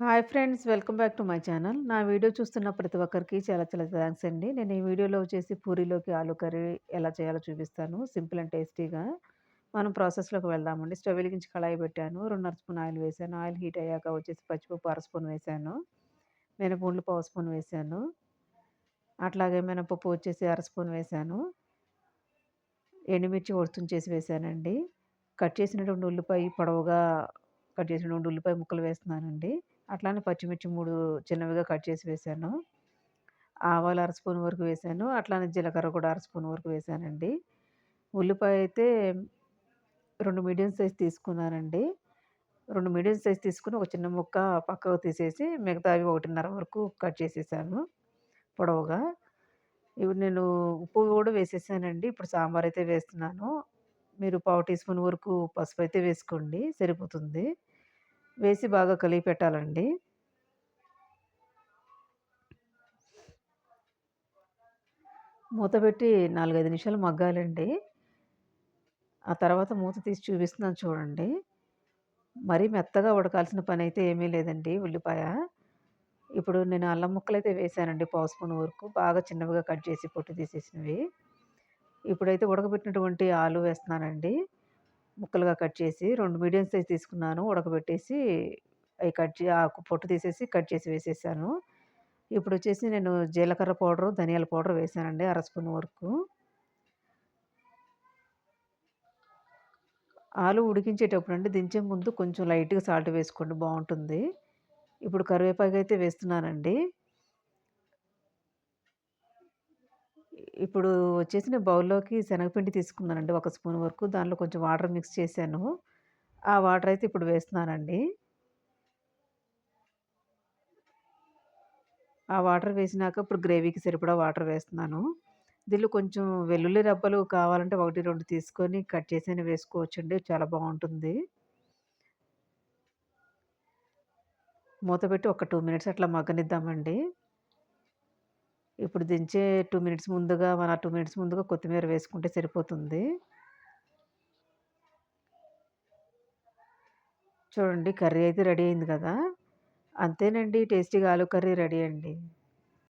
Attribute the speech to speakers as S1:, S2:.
S1: Hi friends welcome back to my channel. నా video చూస్తున్న ప్రతి ఒక్కరికి చాలా చాలా థ్యాంక్స్ అండి. నేను ఈ వీడియోలో వచ్చేసి పూరీలోకి ఆలు కర్రీ ఎలా చేయాలో చూపిస్తాను. సింపుల్ అండ్ టేస్టీగా మనం ప్రాసెస్లోకి వెళ్దామండి. స్టవ్ వెలిగించి కళాయి పెట్టాను. రెండున్నర స్పూన్ ఆయిల్ వేసాను. ఆయిల్ హీట్ అయ్యాక వచ్చేసి పచ్చిపప్పు అర స్పూన్ వేసాను. మినపూండ్లు పావు స్పూన్ వేసాను. అట్లాగే మినపప్పు వచ్చేసి అర స్పూన్ వేసాను. ఎండుమిర్చి ఒడుతుని చేసి వేసానండి. కట్ చేసినటువంటి ఉల్లిపాయ పొడవుగా కట్ చేసినటువంటి ఉల్లిపాయ ముక్కలు వేస్తున్నానండి. అట్లానే పచ్చిమిర్చి మూడు చిన్నవిగా కట్ చేసి వేసాను. ఆవాలు అర స్పూన్ వరకు వేసాను. అట్లానే జీలకర్ర కూడా అర స్పూన్ వరకు వేసానండి. ఉల్లిపాయ అయితే రెండు మీడియం సైజ్ తీసుకున్నానండి. రెండు మీడియం సైజ్ తీసుకుని ఒక చిన్న ముక్క పక్కకు తీసేసి మిగతావి ఒకటిన్నర వరకు కట్ చేసేసాను పొడవుగా. ఇప్పుడు నేను ఉప్పు కూడా వేసేసానండి. ఇప్పుడు సాంబార్ అయితే వేస్తున్నాను. మీరు పావు టీ స్పూన్ వరకు పసుపు అయితే వేసుకోండి సరిపోతుంది. వేసి బాగా కలిగి పెట్టాలండి. మూత పెట్టి నాలుగైదు నిమిషాలు మగ్గాలండి. ఆ తర్వాత మూత తీసి చూపిస్తున్నాను చూడండి. మరీ మెత్తగా ఉడకాల్సిన పని అయితే ఏమీ లేదండి ఉల్లిపాయ. ఇప్పుడు నేను అల్లం ముక్కలు అయితే వేసానండి పావు స్పూన్ వరకు. బాగా చిన్నవిగా కట్ చేసి పొట్టు తీసేసినవి. ఇప్పుడైతే ఉడకబెట్టినటువంటి ఆలు వేస్తున్నానండి. ముక్కలుగా కట్ చేసి రెండు మీడియం సైజ్ తీసుకున్నాను. ఉడకబెట్టేసి అవి కట్ చే ఆకు పొట్టు తీసేసి కట్ చేసి వేసేసాను. ఇప్పుడు వచ్చేసి నేను జీలకర్ర పౌడరు ధనియాల పౌడర్ వేసానండి అర స్పూన్ వరకు. ఆలు ఉడికించేటప్పుడు అండి దించే ముందు కొంచెం లైట్గా సాల్ట్ వేసుకోండి బాగుంటుంది. ఇప్పుడు కరివేపాకు అయితే వేస్తున్నానండి. ఇప్పుడు వచ్చేసి నేను బౌల్లోకి శనగపిండి తీసుకున్నానండి ఒక స్పూన్ వరకు. దానిలో కొంచెం వాటర్ మిక్స్ చేశాను. ఆ వాటర్ అయితే ఇప్పుడు వేస్తున్నానండి. ఆ వాటర్ వేసినాక ఇప్పుడు గ్రేవీకి సరిపడా వాటర్ వేస్తున్నాను. దీనిలో కొంచెం వెల్లుల్లి రబ్బలు కావాలంటే ఒకటి రెండు తీసుకొని కట్ చేసి వేసుకోవచ్చండి. చాలా బాగుంటుంది. మూత పెట్టి ఒక టూ మినిట్స్ అట్లా మగ్గనిద్దామండి. ఇప్పుడు దించే టూ మినిట్స్ ముందుగా మన టూ మినిట్స్ ముందుగా కొత్తిమీర వేసుకుంటే సరిపోతుంది. చూడండి కర్రీ అయితే రెడీ అయింది కదా. అంతేనండి టేస్టీగా ఆలు కర్రీ రెడీ అండి.